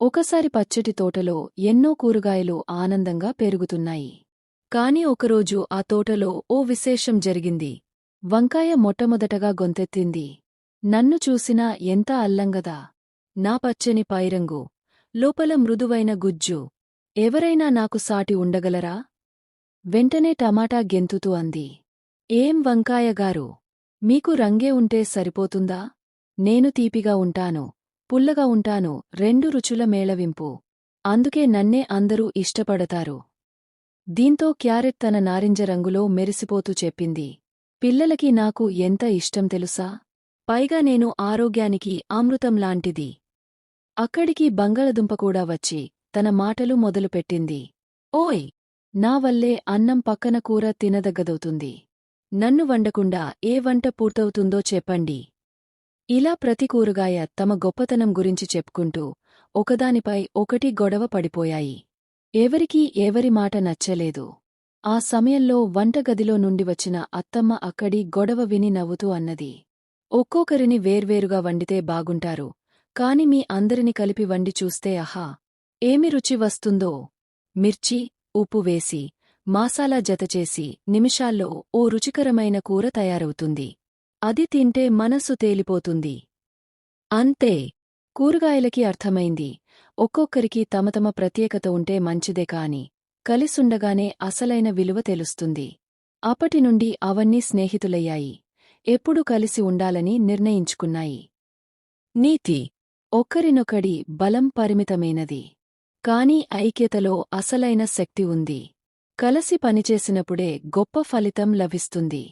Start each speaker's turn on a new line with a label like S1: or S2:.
S1: ఒకసారి పచ్చటి తోటలో ఎన్నో కూరగాయలు ఆనందంగా పెరుగుతున్నాయి. కాని ఒకరోజు ఆ తోటలో ఓ విశేషం జరిగింది. వంకాయ మొట్టమొదటగా గొంతెత్తింది. నన్ను చూసినా ఎంత అల్లంగదా. నా పచ్చని పైరంగు లోపల మృదువైన గుజ్జు. ఎవరైనా నాకు సాటి ఉండగలరా? వెంటనే టమాటా గెంతుతూ అంది. ఏం వంకాయగారు? మీకు రంగే ఉంటే సరిపోతుందా? నేను తీపిగా ఉంటాను. పుల్లగా ఉంటాను రెండు రుచుల మేళవింపు. అందుకే నన్నే అందరూ ఇష్టపడతారు. దీంతో క్యారెట్ తన నారింజ రంగులో మెరిసిపోతూ చెప్పింది. పిల్లలకి నాకు ఎంత ఇష్టం తెలుసా? పైగా నేను ఆరోగ్యానికి అమృతం లాంటిది. అక్కడికి బంగాళదుంప కూడా వచ్చి తన మాటలు మొదలుపెట్టింది. ఓయ్! నా వల్లే అన్నం పక్కన కూర తినదగ్గదవుతుంది. నన్ను వండకుండా ఏ వంట పూర్తవుతుందో చెప్పండి. ఇలా ప్రతి కూరగాయ తమ గొప్పతనం గురించి చెప్పుకుంటూ ఒకదానిపై ఒకటి గొడవ పడిపోయాయి. ఎవరికీ ఎవరి మాట నచ్చలేదు. ఆ సమయంలో వంటగదిలో నుండి వచ్చిన అత్తమ్మ అక్కడి గొడవ విని నవ్వుతూ అన్నది. ఒక్కొక్కరిని వేర్వేరుగా వండితే బాగుంటారు. కాని మీ అందరిని కలిపి వండి చూస్తే అహా! ఏమి రుచి వస్తుందో! మిర్చి ఉప్పు వేసి మాసాలా జతచేసి నిమిషాల్లో ఓ రుచికరమైన కూర తయారవుతుంది. అది తింటే మనస్సు తేలిపోతుంది. అంతే. కూరగాయలకి అర్థమైంది. ఒక్కొక్కరికి తమ తమ ప్రత్యేకత ఉంటే మంచిదే కాని కలిసుండగానే అసలైన విలువ తెలుస్తుంది. అప్పటినుండి అవన్నీ స్నేహితులయ్యాయి. ఎప్పుడు కలిసి ఉండాలని నిర్ణయించుకున్నాయి. నీతి. ఒక్కరినొకడి బలం పరిమితమైనది. కాని ఐక్యతలో అసలైన శక్తి ఉంది. కలసి పనిచేసినప్పుడే గొప్ప ఫలితం లభిస్తుంది.